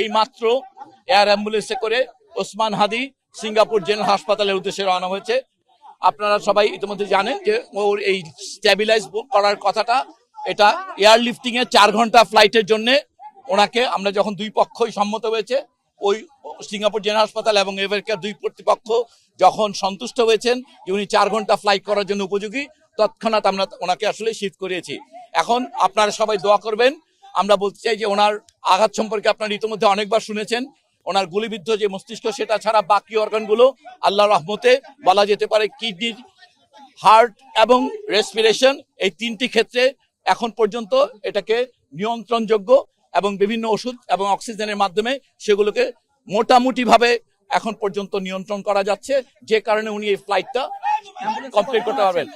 এই মাত্র এয়ার অ্যাম্বুলেন্সে করে ওসমান হাদি সিঙ্গাপুর জেনারেল হাসপাতালের উদ্দেশ্যে রওনা হয়েছে। আপনারা সবাই ইতিমধ্যে জানেন যে ওর এই স্ট্যাবিলাইজ করার কথাটা, এটা এয়ার লিফটিং এ চার ঘণ্টা ফ্লাইটের জন্য ওনাকে আমরা যখন দুই পক্ষই সম্মত হয়েছে, ওই সিঙ্গাপুর জেনারেল হাসপাতাল এবং এভারকেয়ার দুই কর্তৃপক্ষ যখন সন্তুষ্ট হয়েছেন যে উনি চার ঘণ্টা ফ্লাইট করার জন্য উপযোগী, তৎক্ষণাৎ আমরা ওনাকে আসলে শিফট করিয়েছি। এখন আপনারা সবাই দোয়া করবেন, আমরা বলতে চাই যে ওনার আঘাত সম্পর্কে আপনারা ইতিমধ্যে অনেকবার শুনেছেন। ওনার গুলিবিদ্ধ যে মস্তিষ্ক, সেটা ছাড়া বাকি অর্গানগুলো আল্লাহ রহমতে বলা যেতে পারে কিডনির, হার্ট এবং রেসপিরেশন এই তিনটি ক্ষেত্রে এখন পর্যন্ত এটাকে নিয়ন্ত্রণযোগ্য এবং বিভিন্ন ওষুধ এবং অক্সিজেনের মাধ্যমে সেগুলোকে মোটামুটিভাবে এখন পর্যন্ত নিয়ন্ত্রণ করা যাচ্ছে। যে কারণে উনি এই ফ্লাইটটা কমপ্লিট করতে পারবেন।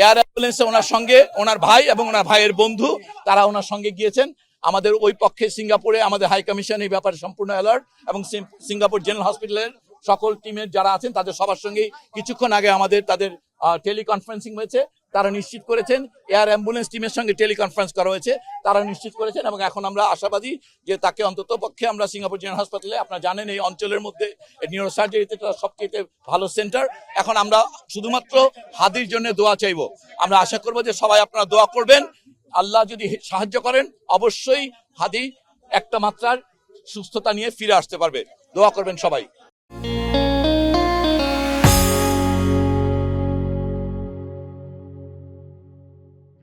এয়ার অ্যাম্বুলেন্সে ওনার সঙ্গে, ওনার ভাই এবং ওনার ভাইয়ের বন্ধু, তারা ওনার সঙ্গে গিয়েছেন। আমাদের ওই পক্ষে সিঙ্গাপুরে আমাদের হাই কমিশন এই ব্যাপারে সম্পূর্ণ অ্যালার্ট এবং সিঙ্গাপুর জেনারেল হসপিটালের সকল টিমের যারা আছেন, তাদের সবার সঙ্গেই কিছুক্ষণ আগে আমাদের তাদের টেলিকনফারেন্সিং হয়েছে। তারা নিশ্চিত করেছেন এয়ার অ্যাম্বুলেন্স টিমের সঙ্গে টেলিকনফারেন্স করা হয়েছে। তারা নিশ্চিত করেছেন এবং এখন আমরা আশাবাদী যে তাকে অন্তত পক্ষে আমরা সিঙ্গাপুর জেনারেল হাসপাতালে আপনারা জানেন এই অঞ্চলের মধ্যে নিউরো সার্জারিতে সবচেয়ে ভালো সেন্টার এখন আমরা শুধুমাত্র হাদির জন্য দোয়া চাইব। আমরা আশা করব যে সবাই আপনারা দোয়া করবেন। আল্লাহ যদি সাহায্য করেন, অবশ্যই হাদি একটা মাত্রার সুস্থতা নিয়ে ফিরে আসতে পারবে। দোয়া করবেন সবাই।